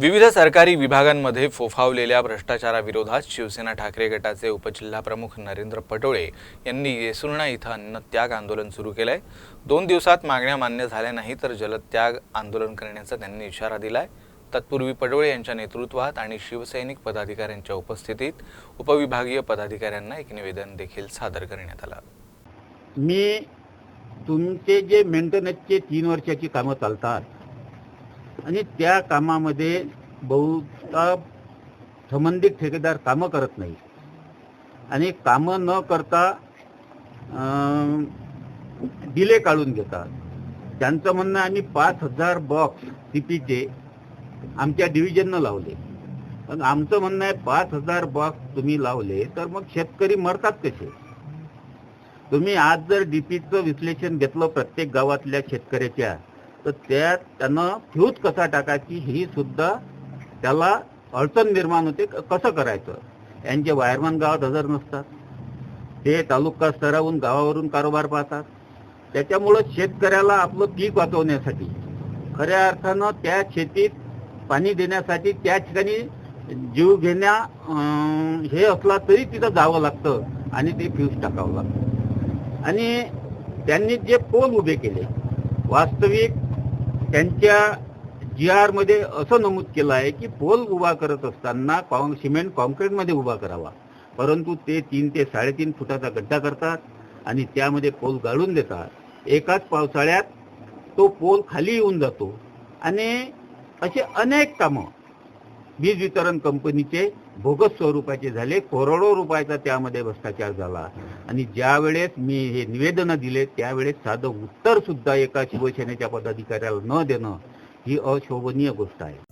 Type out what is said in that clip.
विविध सरकारी विभागांमध्ये फोफावलेल्या भ्रष्टाचाराविरोधात शिवसेना ठाकरे गटाचे उपजिल्हाप्रमुख नरेंद्र पटोळे यांनी येसुर्णा इथं अन्नत्याग आंदोलन सुरू केलं आहे दोन दिवसात मागण्या मान्य झाल्या नाही तर जलत्याग आंदोलन करण्याचा त्यांनी इशारा दिलाय. तत्पूर्वी पटोळे यांच्या नेतृत्वात आणि शिवसैनिक पदाधिकाऱ्यांच्या उपस्थितीत उपविभागीय पदाधिकाऱ्यांना एक निवेदन देखील सादर करण्यात आलं. मी तुमचे जे मेंटेनन्सचे तीन वर्षाची कामं चालतात आणि त्या कामामध्ये बहुता संबंधित ठेकेदार कामं करत नाही. आणि कामं न करता डिले काढून घेतात. त्यांचं म्हणणं आम्ही पाच हजार बॉक्स सीपीचे आमच्या डिव्हिजननं लावले. पण आमचं म्हणणं आहे पाच हजार बॉक्स तुम्ही लावले तर मग शेतकरी मरतात कसे? तुम्ही आज जर डीपीचं विश्लेषण घेतलं प्रत्येक गावातल्या शेतकऱ्याच्या तर त्या त्यांना फ्यूज कसा टाकायची ही सुद्धा त्याला अडचण निर्माण होते. कसं करायचं? यांचे वायरमन गावात हजर नसतात. ते तालुका स्तरावरून गावावरून कारोबार पाहतात. त्याच्यामुळं शेतकऱ्याला आपलं पीक वाचवण्यासाठी खऱ्या अर्थानं त्या शेतीत पाणी देण्यासाठी त्या ठिकाणी जीव घेण्या हे असला तरी तिथं जावं लागतं आणि ते फ्यूज टाकावं लागतं. आणि त्यांनी जे पोल उभे केले वास्तविक त्यांच्या जी आरमध्ये असं नमूद केलं आहे की पोल उभा करत असताना कॉं सिमेंट कॉन्क्रीटमध्ये उभा करावा. परंतु ते तीन ते साडेतीन फुटाचा गड्डा करतात आणि त्यामध्ये पोल गाळून देतात. एकाच पावसाळ्यात तो पोल खाली येऊन जातो. आणि असे अनेक कामं वीज वितरण कंपनीचे भोगस स्वरूपाचे झाले करोडो रुपयाचा त्यामध्ये भ्रष्टाचार झाला. आणि ज्या वेळेस मी हे निवेदनं दिले त्यावेळेस साधं उत्तर सुद्धा एका शिवसेनेच्या पदाधिकाऱ्याला न देणं ही अशोभनीय गोष्ट आहे.